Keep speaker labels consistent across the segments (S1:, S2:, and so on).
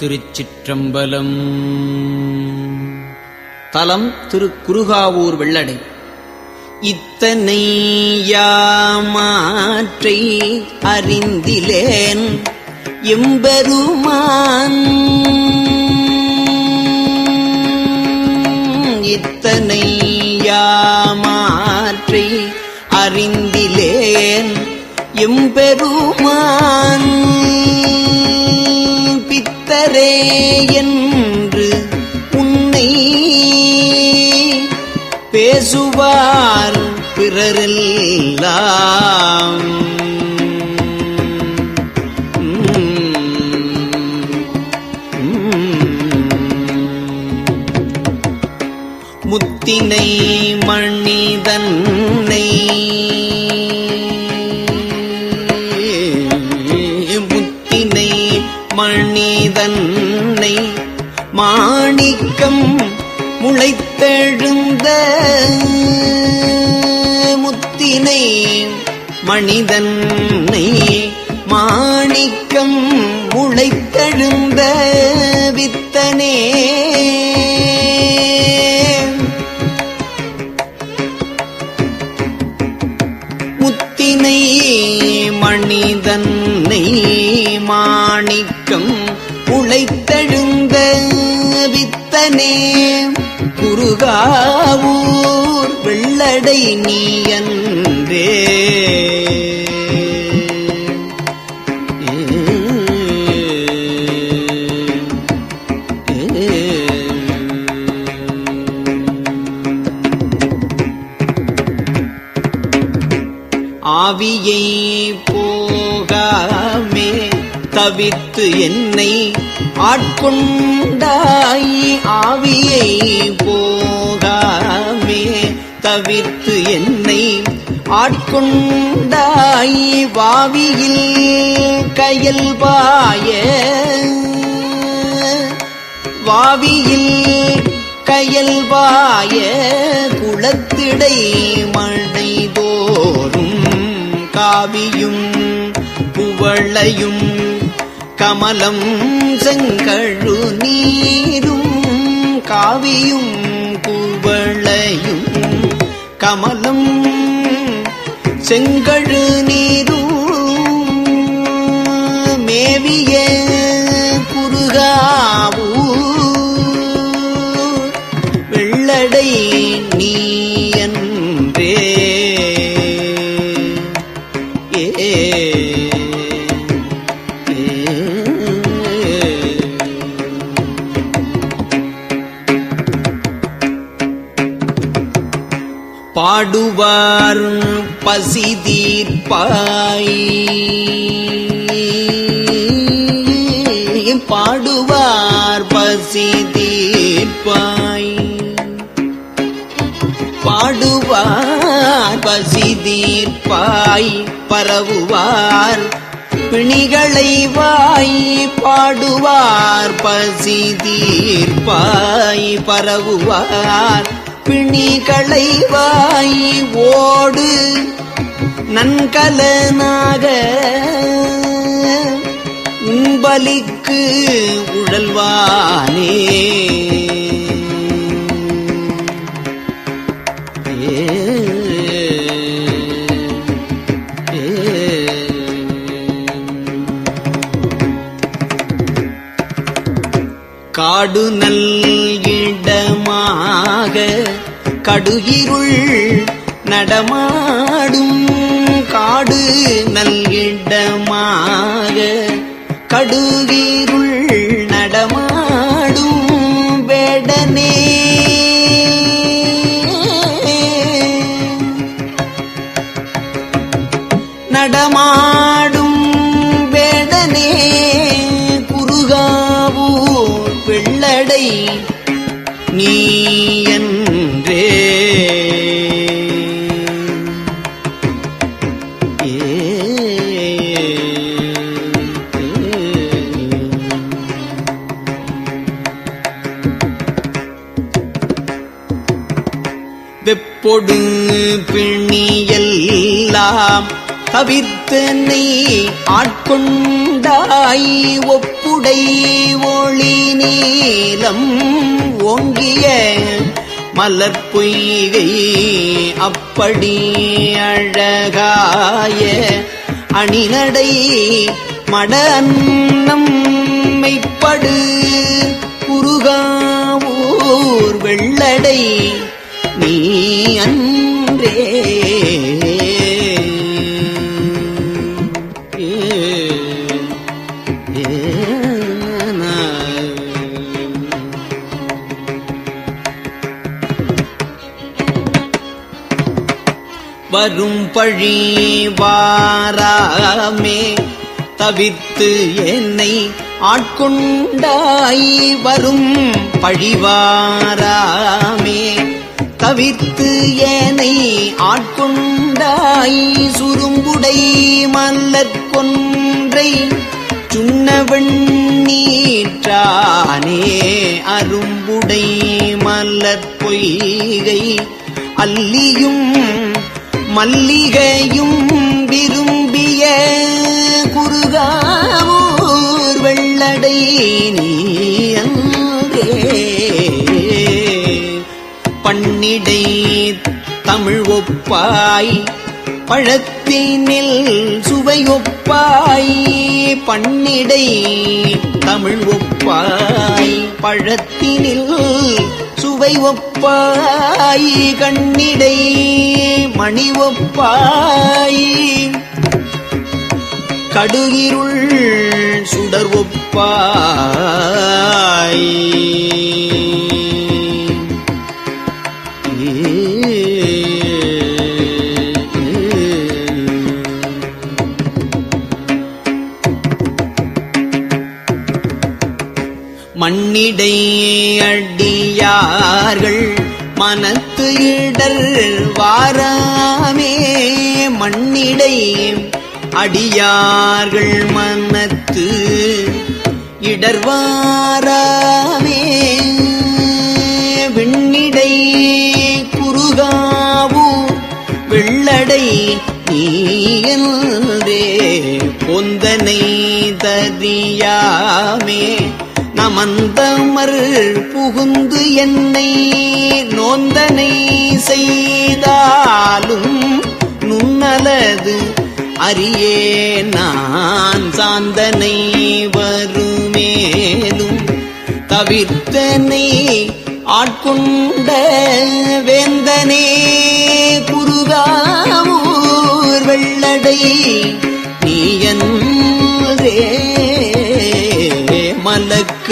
S1: திருச்சிற்றம்பலம். தலம் திரு குருகாவூர் வெள்ளடை. இத்தனை யாமாற்றை அறிந்திலேன் எம்பெருமான். இத்தனை யாமாற்றை அறிந்திலேன் எம்பெருமான். பித்தரே என்று உன்னை பேசுவார் பிறரெல்லாம். முத்தினை மணிதன்னை மாணிக்கம் முளைத்தெழுந்த முத்தினை மனிதன்னை மாணிக்கம் முளைத்தெழுந்த வித்தனே. முத்தினை மனிதன்னை மாணிக்கம் உழைத்தெழுந்த வித்தனே. குருகாவூர் வெள்ளடை நீயன்றே. ஆவியை போகாமே தவித்து என்னை ஆட்கொண்டு ஆட்கொண்டாய் ஆவியை போகாமே தவித்து என்னை ஆட்கொண்டாய் வாவியில் கையல் பாய. வாவியில் கையல் பாய குளத்திடை மழை தோறும் காவியும் புவளையும் கமலம் செங்கழு நீரும் காவியும் பூவளையும். கமலம் செங்கழு நீரும் பசி தீர்ப்பாய் பாடுவார் பசி தீர்ப்பாய் பாடுவார் பசி தீர்ப்பாய் பரவுவார் பிணிகளை வாய். பாடுவார் பசி தீர்ப்பாய் பரவுவார் பிணிகளை வாய் ஓடு நன்கலனாக உம்பலிக்கு உழல்வானே. காடு நல்ல நல்கிடமாக கடுகிருள் நடமாடும் காடு நல்கிடமாக வெப்பொடு பிணியெல்லாம் தவிர்த்தனை ஆட்கொண்டாய். ஒப்புடை ஒளி நீலம் ஓங்கிய மலர்பொய்கை அப்படி அழகாய அணிநடை மட அன்னம் மெய்ப்படு. குருகாவூர் வெள்ளடை அன்றே. வரும் பழி வாராமே தவிர்த்து என்னை ஆட்கொண்டாய் வரும் பழிவாரா தவிர்த்து ஏனை ஆட்கொண்டாய். சுரும்புடை மல்லற் கொன்றை சுண்ணவெண் நீற்றானே. அரும்புடை மல்லற் பொய்கை அல்லியும் மல்லிகையும் விரும்பிய குருகாவூர். வெள்ளடை நீ அங்கே பண்ணிடை. தமிழ் ஒப்பாய். பழத்தினில் சுவையொப்பாய் பண்ணிடை. தமிழ் ஒப்பாய். பழத்தினில் சுவை ஒப்பாய். கண்ணிடை. மணி ஒப்பாய். கடுகிருள் சுடர் ஒப்பாய். மண்ணிடை அடியார்கள் மனத்து இடர் வாராமே மண்ணிடையே அடியார்கள் மனத்து இடர்வாராமே விண்ணிடை குறுகாவு வெள்ளடை நீயன்றே பொந்தனை தரியாமே. மந்தமர் புகுந்து என்னை நோந்தனை செய்தாலும் நுண்ணலது அறியே நான் சாந்தனை வருமேலும் தவிர்த்தனை ஆட்கொண்ட வேந்தனே குருகாவூர் வெள்ளடை நீ என்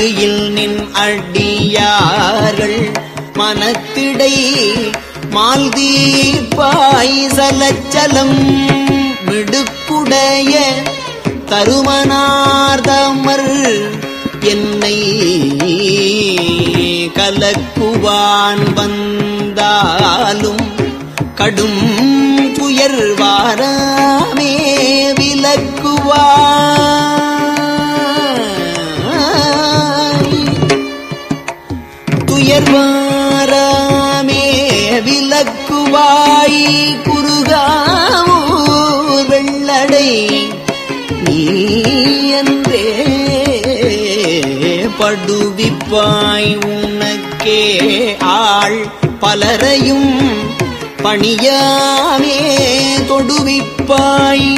S1: மலக்கு இல் நின் அடியார்கள். மனத்திடை மால்தீப்பாய் சலச்சலம். மிடுக்குடைய தருமனார்தமர் என்னை கலக்குவான் வந்தாலும் கடும் துயர் விலக்குவான். துயர் விலக்குவாய் குறுகாவூர் வெள்ளடை நீ என்றே படுவிப்பாய் உனக்கே ஆள் பலரையும் பணியாமே தொடுவிப்பாய்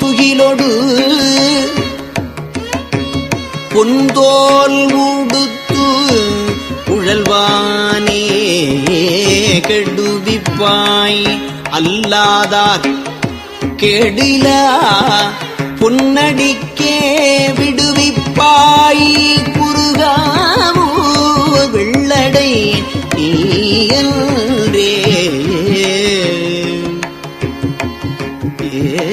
S1: துகிலொடு பொன்தோல் உடுத்து உழல்வானே கெடுவிப்பாய். அல்லாதார் கெடிலா புன்னடிக்கே விடுவிப்பாய். குறுகாமூ வெள்ளடை நீயன்றே ஏ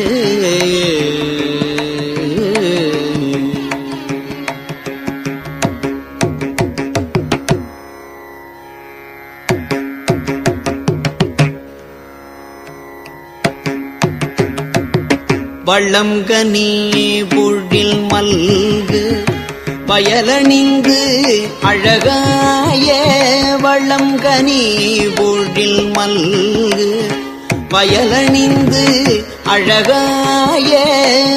S1: வள்ளம்கனி பொழில் மல்கு பயலணிந்து அழகாய வள்ளம் கனி பொழில் மல்கு பயலணிந்து அழகாய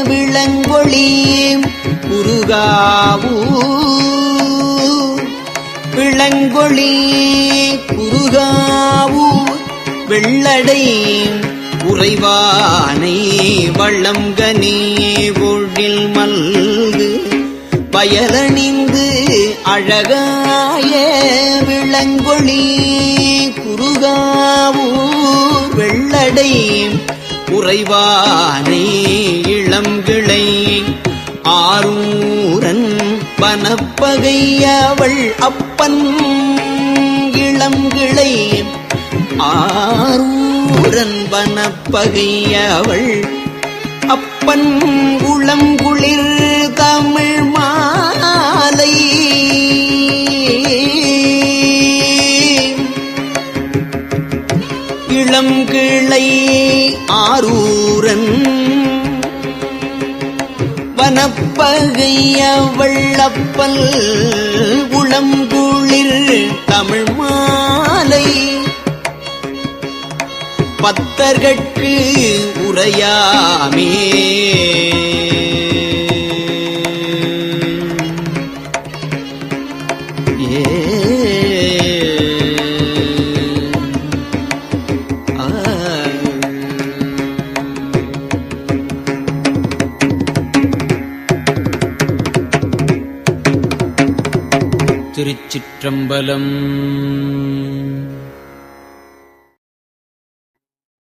S1: விளங்கொளி குருகாவூ. விளங்கொழி குருகாவூ வெள்ளடை உறைவானை வள்ளங்கனே பொழில் மல்கு பயலணிந்து அழகாய விளங்கொழி குறுகாவூர் வெள்ளடை உறைவானை இளங்கிளை ஆரூரன் பனப்பகையவள் அப்பன் இளங்கிளை ஆரூரன் வனப்பகையவள் அப்பன் குளங்குளிர் தமிழ் மாலை. இளங்கிளை ஆரூரன். வனப்பகைய வள்ளப்பல் உளங்குளிர் தமிழ் மாலை. பத்தர்கட்கு உரையாமே. திருச்சிற்றம்பலம்